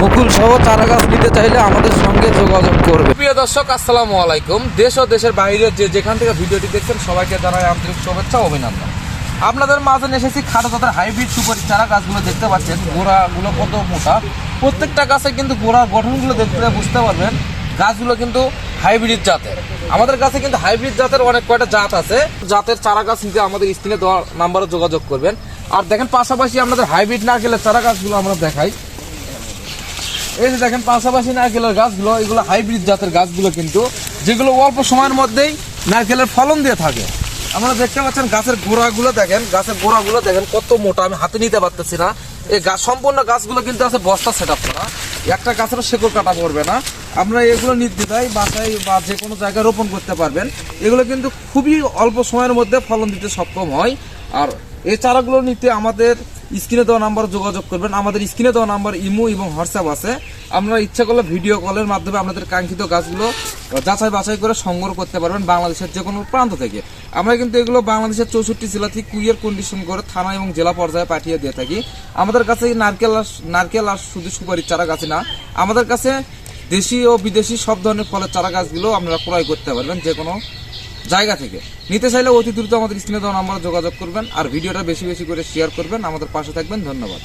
বকুল সহ চারা গাছ নিতে চাইলে আমাদের সঙ্গে যোগাযোগ করবে। প্রিয় দর্শক, আসসালামু আলাইকুম। দেশ ও দেশের বাইরে যে যেখান থেকে ভিডিওটি দেখছেন, সবাইকে জানাই আন্তরিক শুভেচ্ছা অভিনন্দন। আপনাদের মাঝে এসেছি খাটো জাতের হাইব্রিড সুপারি চারা গাছগুলো দেখতে পাচ্ছেন। গোড়াগুলো কত মোটা। প্রত্যেকটা গাছে কিন্তু গোড়ার গঠনগুলো দেখতে বুঝতে পারবেন, গাছগুলো কিন্তু হাইব্রিড জাতের। আমাদের কাছে কিন্তু হাইব্রিড জাতের অনেক কয়টা জাত আছে। জাতের চারা গাছ নিতে আমাদের স্ক্রিনে দেওয়া নাম্বারে যোগাযোগ করবেন। আর দেখেন, পাশাপাশি আমাদের হাইব্রিড নারকেলের চারা গাছগুলো আমরা দেখাই। এই যে দেখেন, পাশাপাশি নারকেলের গাছগুলো, এগুলো হাইব্রিড জাতের গাছগুলো কিন্তু, যেগুলো অল্প সময়ের মধ্যেই নারকেলের ফলন দিয়ে থাকে। আমরা দেখতে পাচ্ছেন গাছের গোড়াগুলো দেখেন, গাছের গোড়াগুলো দেখেন কত মোটা, আমি হাতে নিতে পারতেছি না। এই গাছ সম্পূর্ণ গাছগুলো কিন্তু আছে বস্তা সেট আপ করা। একটা গাছেরও শেকড় কাটা পড়বে না। আমরা এগুলো নির্দ্বিধায় বাসায় বা যে কোনো জায়গায় রোপণ করতে পারবেন। এগুলো কিন্তু খুবই অল্প সময়ের মধ্যে ফলন দিতে সক্ষম হয়। আর এই চারাগুলো নিতে আমাদের স্ক্রিনে দেওয়া নাম্বার যোগাযোগ করবেন। আমাদের স্ক্রিনে দেওয়া নাম্বার, ইমো এবং হোয়াটসঅ্যাপ আছে। আমরা ইচ্ছা করলে ভিডিও কলের মাধ্যমে আপনাদের কাঙ্ক্ষিত গাছগুলো যাচাই বাছাই করে সংগ্রহ করতে পারবেন বাংলাদেশের যে কোনো প্রান্ত থেকে। আমরা কিন্তু এগুলো বাংলাদেশের চৌষট্টি জেলা থেকে কুইয়ার কন্ডিশন করে থানা এবং জেলা পর্যায়ে পাঠিয়ে দিয়ে থাকি। আমাদের কাছে নারকেল আর নারকেল আর শুধু সুপারির চারা গাছ না, আমাদের কাছে দেশি ও বিদেশি সব ধরনের ফলের চারা গাছগুলো আপনারা ক্রয় করতে পারবেন। যে কোনো জায়গা থেকে। নিতে চাইলে অতি দ্রুত আমাদের স্ক্রিনে দেওয়া নাম্বারে যোগাযোগ করবেন আর ভিডিওটা বেশি বেশি করে শেয়ার করবেন। আমাদের পাশে থাকবেন। ধন্যবাদ।